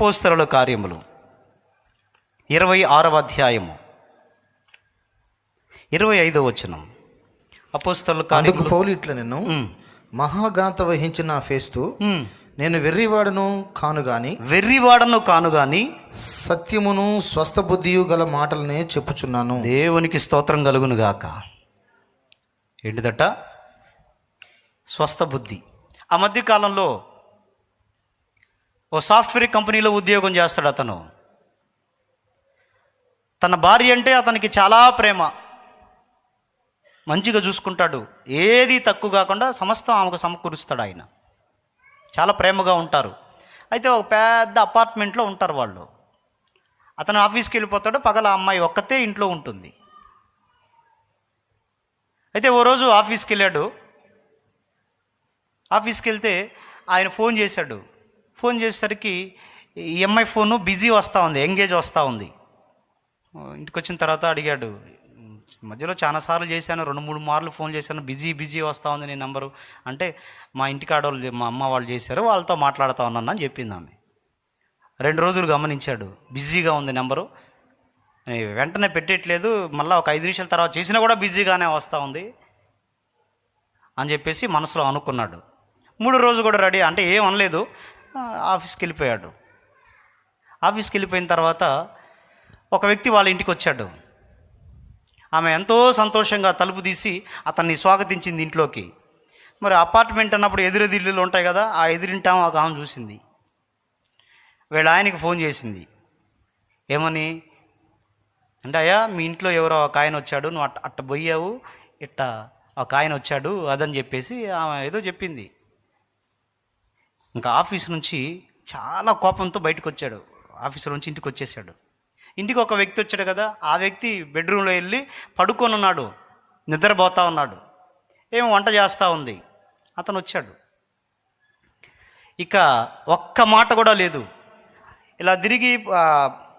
అపోస్తరుల కార్యములు. ఇరవై ఆరవ అధ్యాయము. ఇరవై ఐదో వచనం. అపోస్తరుల అందుకు కార్యములు. పౌలు ఇట్లా నేను మహాఘనత వహించిన ఫేస్తు నేను వెర్రివాడను కాను గాని వెర్రివాడను కాను గాని సత్యమును స్వస్థ బుద్ధియు గల మాటలనే చెప్పుచున్నాను. దేవునికి స్తోత్రం కలుగును గాక. ఏంటిదట? స్వస్థ బుద్ధి ఆ మధ్య కాలంలో ఓ సాఫ్ట్వేర్ కంపెనీలో ఉద్యోగం చేస్తాడు అతను. తన భార్య అంటే అతనికి చాలా ప్రేమ. మంచిగా చూసుకుంటాడు. ఏది తక్కువ కాకుండా సమస్తం ఆమెకు సమకూరుస్తాడు ఆయన. చాలా ప్రేమగా ఉంటారు. అయితే ఒక పెద్ద అపార్ట్మెంట్లో ఉంటారు వాళ్ళు. అతను ఆఫీస్కి వెళ్ళిపోతాడు. పగల అమ్మాయి ఒక్కతే ఇంట్లో ఉంటుంది. అయితే ఓ రోజు ఆఫీస్కి వెళ్ళాడు. ఆఫీస్కి వెళ్తే ఆయన ఫోన్ చేశాడు. ఫోన్ చేసేసరికి ఎంఐ ఫోను బిజీ వస్తూ ఉంది ఎంగేజ్ వస్తూ ఉంది. ఇంటికి వచ్చిన తర్వాత అడిగాడు మధ్యలో చాలాసార్లు చేశాను రెండు మూడు మార్లు ఫోన్ చేశాను బిజీ బిజీ వస్తూ ఉంది నీ నెంబరు. అంటే మా ఇంటికి ఆడవాళ్ళు మా అమ్మ వాళ్ళు చేశారు వాళ్ళతో మాట్లాడుతూ ఉన్నాను అని చెప్పింది ఆమె. రెండు రోజులు గమనించాడు బిజీగా ఉంది నెంబరు. వెంటనే పెట్టట్లేదు మళ్ళీ ఒక ఐదు నిమిషాల తర్వాత చేసినా కూడా బిజీగానే వస్తూ ఉంది అని చెప్పేసి మనసులో అనుకున్నాడు. మూడు రోజు కూడా రెడీ అంటే ఏం అనలేదు. ఆఫీస్కి వెళ్ళిపోయాడు ఆఫీస్కి వెళ్ళిపోయిన తర్వాత ఒక వ్యక్తి వాళ్ళ ఇంటికి వచ్చాడు. ఆమె ఎంతో సంతోషంగా తలుపు తీసి అతన్ని స్వాగతించింది ఇంట్లోకి. మరి అపార్ట్మెంట్ అన్నప్పుడు ఎదురెదిల్లులు ఉంటాయి కదా ఆ ఎదురింటాము ఒక ఆమె చూసింది. వీళ్ళ ఆయనకి ఫోన్ చేసింది. ఏమని? అంటే అయ్యా మీ ఇంట్లో ఎవరో ఒక ఆయన వచ్చాడు నువ్వు అట్ట అట్ట పోయావు ఇట్ట ఒక ఆయన వచ్చాడు అదని చెప్పేసి ఆమె ఏదో చెప్పింది. ఇంకా ఆఫీస్ నుంచి చాలా కోపంతో బయటకు వచ్చాడు ఆఫీస్ నుంచి ఇంటికి వచ్చేసాడు ఇంటికి ఒక వ్యక్తి వచ్చాడు కదా ఆ వ్యక్తి బెడ్రూమ్లో వెళ్ళి పడుకొని ఉన్నాడు నిద్రపోతా ఉన్నాడు. ఏమో వంట చేస్తూ ఉంది. అతను వచ్చాడు. ఇక ఒక్క మాట కూడా లేదు. ఇలా తిరిగి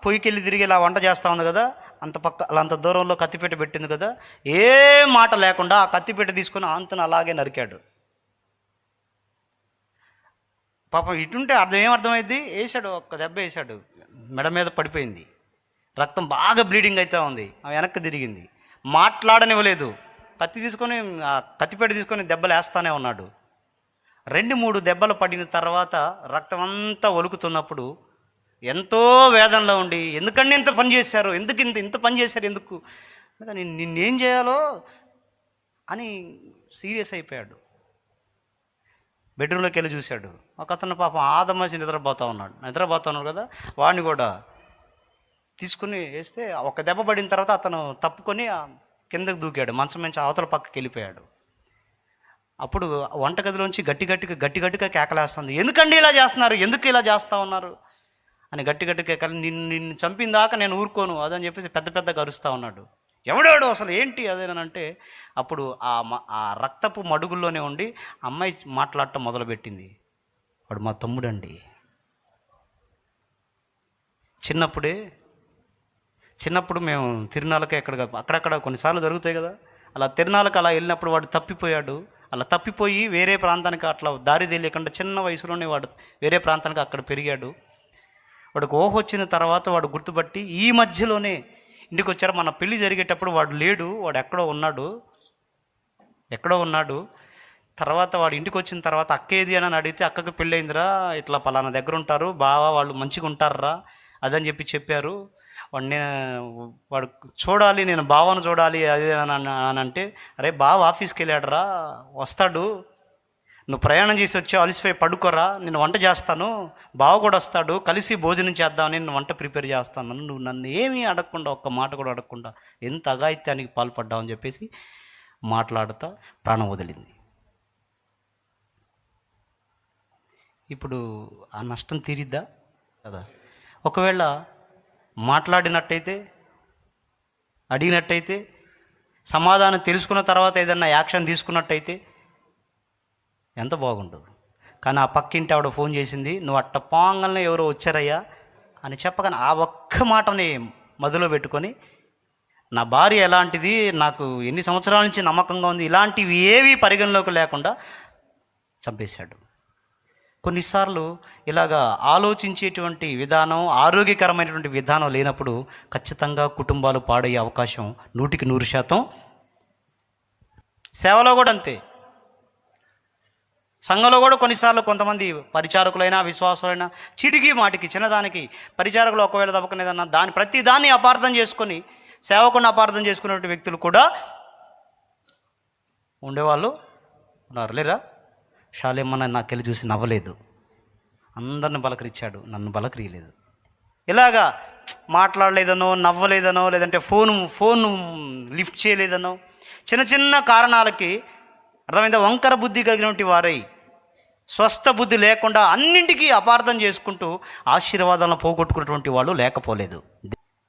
పొయ్యికెళ్ళి తిరిగి ఇలా వంట చేస్తూ ఉంది కదా అంత పక్క అలా అంత దూరంలో కత్తిపేట పెట్టింది కదా ఏ మాట లేకుండా ఆ కత్తిపేట తీసుకొని అంతను అలాగే నరికాడు. పాపం ఇటుంటే అర్థం ఏం అర్థమైంది వేసాడు ఒక్క దెబ్బ వేసాడు మెడ మీద పడిపోయింది. రక్తం బాగా బ్లీడింగ్ అవుతూ ఉంది. వెనక్కి తిరిగింది. మాట్లాడనివ్వలేదు. కత్తి తీసుకొని ఆ కత్తిపేట తీసుకొని దెబ్బలు వేస్తానే ఉన్నాడు. రెండు మూడు దెబ్బలు పడిన తర్వాత రక్తం అంతా ఒలుకుతున్నప్పుడు ఎంతో వేదనలో ఉండి ఎందుకండి ఇంత పని చేశారు? ఎందుకు ఇంత ఇంత పని చేశారు? ఎందుకు? నిన్నేం చేయాలో అని సీరియస్ అయిపోయాడు. బెడ్రూమ్లోకి వెళ్ళి చూశాడు. ఒక అతను పాపం ఆదమసి నిద్రపోతా ఉన్నాడు. నిద్రపోతా ఉన్నాడు కదా? వాడిని కూడా తీసుకుని వేస్తే ఒక దెబ్బ పడిన తర్వాత అతను తప్పుకొని కిందకు దూకాడు. మంచం నుంచి అవతల పక్కకి వెళ్ళిపోయాడు. అప్పుడు వంటగదిలోంచి గట్టి గట్టిగా గట్టి గట్టిగా కేకలేస్తుంది. ఎందుకండి ఇలా చేస్తున్నారు? ఎందుకు ఇలా చేస్తూ ఉన్నారు? అని గట్టి గట్టి కేకలు నిన్ను నిన్ను చంపిన దాకా నేను ఊరుకోను. అదని చెప్పేసి పెద్ద పెద్ద అరుస్తూ ఉన్నాడు. ఎవడాడు అసలు ఏంటి అదేనంటే అప్పుడు ఆ మ- ఆ రక్తపు మడుగుల్లోనే ఉండి అమ్మాయి మాట్లాడటం మొదలుపెట్టింది. వాడు మా తమ్ముడండి. చిన్నప్పుడే చిన్నప్పుడు మేము తిరునాళ్ళకి ఎక్కడ అక్కడక్కడ కొన్నిసార్లు జరుగుతాయి కదా అలా తిరునాళ్ళకి అలా వెళ్ళినప్పుడు వాడు తప్పిపోయాడు. అలా తప్పిపోయి వేరే ప్రాంతానికి అట్లా దారి తెలియకుండా చిన్న వయసులోనే వాడు వేరే ప్రాంతానికి అక్కడ పెరిగాడు. వాడికి ఓహొచ్చిన వచ్చిన తర్వాత వాడు గుర్తుపట్టి ఈ మధ్యలోనే ఇంటికి వచ్చారు మన పెళ్ళి జరిగేటప్పుడు వాడు లేడు. వాడు ఎక్కడో ఉన్నాడు. ఎక్కడో ఉన్నాడు. తర్వాత వాడు ఇంటికి వచ్చిన తర్వాత అక్క ఏది అని అడిగితే అక్కకి పెళ్ళయిందిరా. ఇట్లా పలానా దగ్గర ఉంటారు బావా వాళ్ళు మంచిగా ఉంటారురా అదని చెప్పి చెప్పారు. వాడు నేను వాడు చూడాలి నేను బావను చూడాలి. అది అని అంటే అరే బావ ఆఫీస్కి వెళ్ళాడురా వస్తాడు. నువ్వు ప్రయాణం చేసి వచ్చి అలసిపోయి పడుకోరా నేను వంట చేస్తాను బావ కూడా వస్తాడు కలిసి భోజనం చేద్దామని నేను వంట ప్రిపేర్ చేస్తాను నువ్వు నన్ను ఏమీ అడగకుండా ఒక్క మాట కూడా అడగకుండా ఎంత అఘాయిత్యానికి పాల్పడ్డావు అని చెప్పేసి మాట్లాడుతా ప్రాణం వదిలింది. ఇప్పుడు ఆ నష్టం తీరిద్దా? కదా. ఒకవేళ మాట్లాడినట్టయితే అడిగినట్టయితే సమాధానం తెలుసుకున్న తర్వాత ఏదన్నా యాక్షన్ తీసుకున్నట్టయితే ఎంత బాగుండదు. కానీ ఆ పక్కింటి ఆవిడ ఫోన్ చేసింది నువ్వు అట్ట పోంగల్నే ఎవరో వచ్చారయ్యా అని చెప్పగానే ఆ ఒక్క మాటని మదిలో పెట్టుకొని నా భార్య ఎలాంటిది? నాకు ఎన్ని సంవత్సరాల నుంచి నమ్మకంగా ఉంది. ఇలాంటివి ఏవి పరిగణలోకి లేకుండా చంపేశాడు. కొన్నిసార్లు ఇలాగా ఆలోచించేటువంటి విధానం ఆరోగ్యకరమైనటువంటి విధానం లేనప్పుడు ఖచ్చితంగా కుటుంబాలు పాడయ్యే అవకాశం నూటికి నూరు శాతం. సేవలో కూడా అంతే. సంఘంలో కూడా కొన్నిసార్లు కొంతమంది పరిచారకులైనా విశ్వాసులైనా చిడిగి మాటికి చిన్నదానికి పరిచారకులు ఒకవేళ తప్పకనేదన్నా దాని ప్రతి దాన్ని అపార్థం చేసుకొని సేవకుని అపార్థం చేసుకున్నటువంటి వ్యక్తులు కూడా ఉండేవాళ్ళు ఉన్నారు. లేరా? షాలేమ్మన్న నాకెళ్ళి చూసి నవ్వలేదు. అందరిని బలకరించాడు నన్ను బలకరియలేదు ఇలాగా మాట్లాడలేదనో నవ్వలేదనో లేదంటే ఫోన్ ఫోన్ లిఫ్ట్ చేయలేదనో చిన్న చిన్న కారణాలకి అర్థమైందా? వంకర బుద్ధి కలిగినటువంటి వారై స్వస్థ బుద్ధి లేకుండా అన్నింటికీ అపార్థం చేసుకుంటూ ఆశీర్వాదాలను పోగొట్టుకున్నటువంటి వాళ్ళు లేకపోలేదు.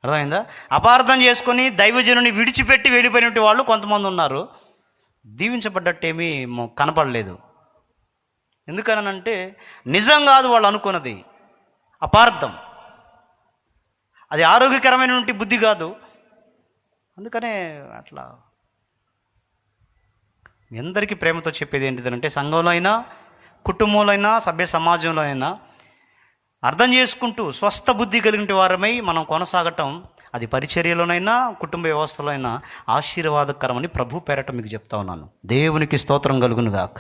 అర్థమైందా? అపార్థం చేసుకొని దైవజనుని విడిచిపెట్టి వెళ్ళిపోయినటువంటి వాళ్ళు కొంతమంది ఉన్నారు. దీవించబడ్డట్టేమీ కనపడలేదు. ఎందుకనంటే నిజం కాదు వాళ్ళు అనుకున్నది. అపార్థం. అది ఆరోగ్యకరమైనటువంటి బుద్ధి కాదు. అందుకనే అట్లా. మీ అందరికీ ప్రేమతో చెప్పేది ఏంటిదంటే సంఘంలో అయినా కుటుంబంలో అయినా సభ్య సమాజంలో అయినా అర్థం చేసుకుంటూ స్వస్థ బుద్ధి కలిగిన వారమై మనం కొనసాగటం అది పరిచర్యలోనైనా కుటుంబ వ్యవస్థలో అయినా ఆశీర్వాదకరమని ప్రభు పేరట మీకు చెప్తా ఉన్నాను. దేవునికి స్తోత్రం కలుగును గాక